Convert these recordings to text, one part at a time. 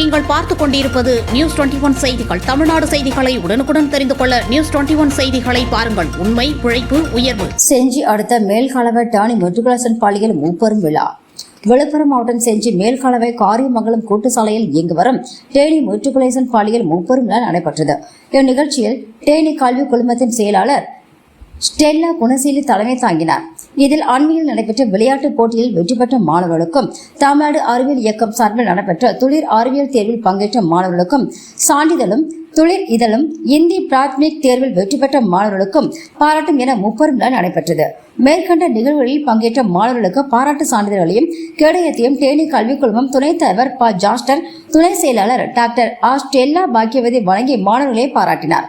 நீங்கள் பார்த்துக் கொண்டிருப்பது நியூஸ் டுவெண்டி ஒன் செய்திகள். தமிழ்நாடு செய்திகளை உடனுக்குடன் தெரிந்து கொள்ள நியூஸ் டுவெண்டி ஒன் செய்திகளை பாருங்கள். உண்மை உழைப்பு உயர்வு. செஞ்சி அடுத்த மேல்காலவை டானி மெட்ரிகுலேஷன் பாலியல் மூப்பெரும் விழா. விழுப்புரம் மாவட்டம் செஞ்சி மேல்களவை காரியமங்கலம் கூட்டு சாலையில் இயங்கி வரும் டேனி மெட்ரிகுலேஷன் பாலியல் மூப்பெரும் விழா நடைபெற்றது. இந்நிகழ்ச்சியில் டேனி கல்வி குழுமத்தின் செயலாளர் ஸ்டெல்லா குணசீலி தலைமை தாங்கினார். இதில் அண்மையில் நடைபெற்ற விளையாட்டுப் போட்டியில் வெற்றி பெற்ற மாணவர்களுக்கும் தமிழ்நாடு அறிவியல் இயக்கம் சார்பில் நடைபெற்ற துளிர் அறிவியல் தேர்வில் பங்கேற்ற மாணவர்களுக்கும் சான்றிதழும் துளிர் இதழும் இந்தி பிராத்மிக் தேர்வில் வெற்றி பெற்ற மாணவர்களுக்கும் பாராட்டும் என முப்பெரும் விழா நடைபெற்றது. மேற்கண்ட நிகழ்வுகளில் பங்கேற்ற மாணவர்களுக்கு பாராட்டு சான்றிதழ்களையும் கேடயத்தையும் தேனி கல்விக் குழுமம் துணைத் தலைவர் ப. ஜாஸ்டன் துணை செயலாளர் டாக்டர் ஆஸ்டெல்லா பாக்கியவதி வழங்கி மாணவர்களை பாராட்டினார்.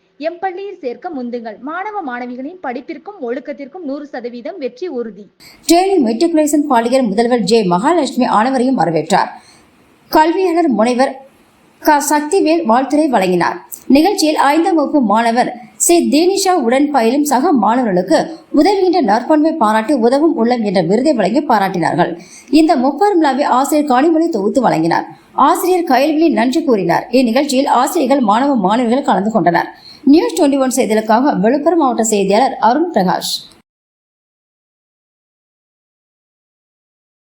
எம் பள்ளியில் சேர்க்க முந்துங்கள். மாணவ மாணவிகளின் படிப்பிற்கும் ஒழுக்கத்திற்கும் நூறு சதவீதம் வெற்றி உறுதி. டேனி மெட்ரிகுலேஷன் பள்ளியின் முதல்வர் ஜே மகாலட்சுமி ஆணவரையும் வரவேற்றார். கல்வியாளர் முனைவர் க. சக்திவேல் வாழ்த்துரை வழங்கினார். நிகழ்ச்சியில் ஐந்தாம் வகுப்பு மாணவர் சி. தீனிஷா உடன் பயிலும் சக மாணவர்களுக்கு உதவுகின்ற நற்பண்பை பாராட்டி உதவும் உள்ளம் என்ற விருதை வழங்கி பாராட்டினார்கள். இந்த முப்பெரும் விழாவை ஆசிரியர் காணிமொழி தொகுத்து வழங்கினார். ஆசிரியர் கயல்விழி நன்றி கூறினார். இந்நிகழ்ச்சியில் ஆசிரியர்கள் மாணவ மாணவிகள் கலந்து கொண்டனர். நியூஸ் டுவெண்ட்டி ஒன் செய்திகளுக்காக விழுப்புரம் மாவட்ட செய்தியாளர் அருண் பிரகாஷ்.